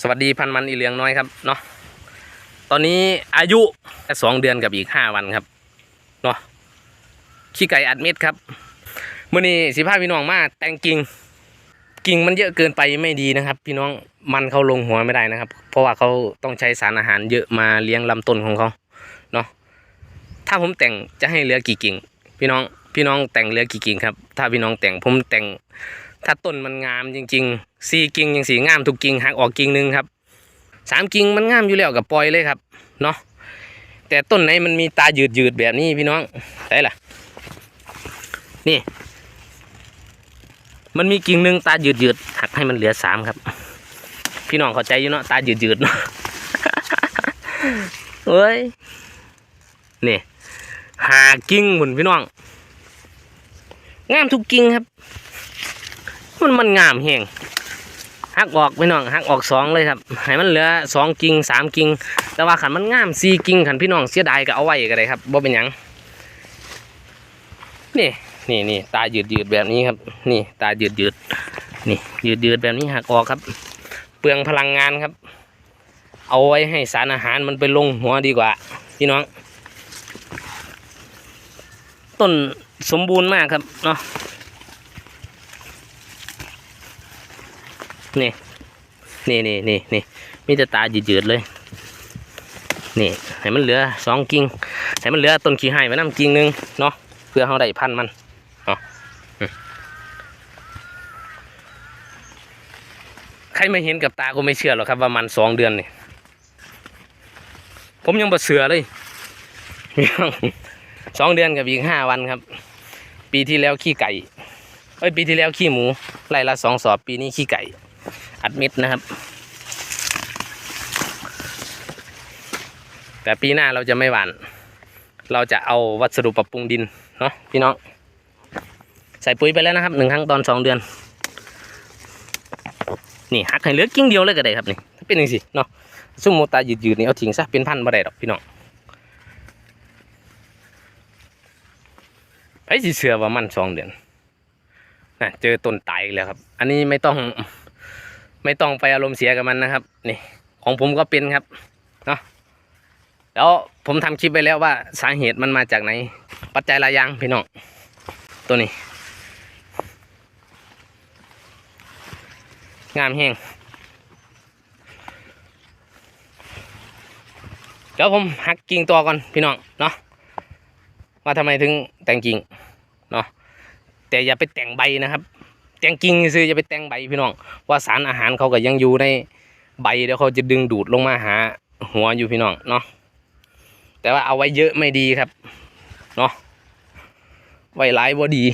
สวัสดีพันมันอีเหลืองน้อยครับเนาะตอนนี้อายุแค่สองเดือนกับอีกห้าวันครับเนาะขี้ไก่อัดเม็ดครับมื่อนี้สิพาพี่น้องมาแต่งกิ่งกิ่งมันเยอะเกินไปไม่ดีนะครับ พี่น้องมันเขาลงหัวไม่ได้นะครับ เพราะว่าเขาต้องใช้สารอาหารเยอะมาเลี้ยงลำต้นของเขาเนาะถ้าผมแต่งจะให้เหลือกี่กิ่ง พี่น้องพี่น้องแต่งเหลือกี่กิ่งครับ ถ้าพี่น้องแต่งผมแต่ง ถ้าต้นมันงามจริง ๆ สี่กิ่งยังสีงามทุกกิ่งหักออกกิ่งหนึ่งครับสามกิ่งมันงามอยู่แล้วกับปล่อยเลยครับเนาะแต่ต้นไหนมันมีตายืดยืดแบบนี้พี่น้องได้ล่ะ นี่ มันมีกิ่งหนึ่งตายืดยืดหักให้มันเหลือสามครับ พี่น้องเข้าใจอยู่เนาะตายืดยืดเนาะเอ้ยนี่หากิ่งหมุนพี่น้องงามทุกกิ่งครับ มันมันงามแหง หักออกไปน้องหักออกสองเลยครับให้มันเหลือสองกิ่งสามกิ่งแต่ว่าขันมันงามสี่กิ่งขันพี่น้องเสียดายก็เอาไว้ก็ได้ครับบ่เป็นหยังนี่นี่นี่ตายืดยืดแบบนี้ครับ นี่ตายืดยืดนี่ยืดยืดแบบนี้หักออกครับ เปลืองพลังงานครับ เอาไว้ให้สารอาหารมันไปลงหัวดีกว่าพี่น้องต้นสมบูรณ์มากครับเนาะ นี่นี่นี่นี่นี่มีแต่ตาจืดๆเลย นี่ให้มันเหลือสองกิ่งให้มันเหลือต้นขี้ไห้ไว้น้ำกิ่งหนึงเนาะเพื่อเขาได้พันมันเนาะอืมใครไม่เห็นกับตาก็ไม่เชื่อหรอกครับว่ามันสองเดือนนี่ผมยังบ่เสือเลยสองเดือนกับอีกห้าวันครับ ปีที่แล้วขี้ไก่เอ้ยปีที่แล้วขี้หมูไล่ละสองสอบปีนี้ขี้ไก่ อัดเม็ดนะครับ แต่ปีหน้าเราจะไม่หวาน เราจะเอาวัสดุปรับปรุงดินเนาะพี่น้อง ใส่ปุ๋ยไปแล้วนะครับหนึ่งครั้งตอนสองเดือน นี่หักให้เหลือกิ่งเดียวเลยก็ได้ครับนี่เป็นยังสิเนาะซุ่มโมตายืดๆนี่เอาทิ้งซะเป็นพันบ่ได้ดอกพี่น้องไอ้สิเสือว่ามันสองเดือนนะเจอต้นตายแล้วครับ อันนี้ไม่ต้อง ไม่ต้องไปอารมณ์เสียกับมันนะครับ นี่ของผมก็เป็นครับเนาะแล้วผมทำคลิปไปแล้วว่าสาเหตุมันมาจากไหน ปัจจัยหลายอย่างพี่น้องตัวนี้ งามแห้งเดี๋ยวผมหักกิ่งตัวก่อนพี่น้องเนาะว่าทำไมถึงแต่งกิ่งเนาะแต่อย่าไปแต่งใบนะครับ งกิ่งซื้อจะไปแต่งใบพี่น้องว่าสารอาหารเขาก็ยังอยู่ในใบเดี๋ยวเขาจะดึงดูดลงมาหา หัวอยู่พี่น้องเนาะแต่ว่าเอาไว้เยอะไม่ดีครับเนาะไว้หลายบ่ดี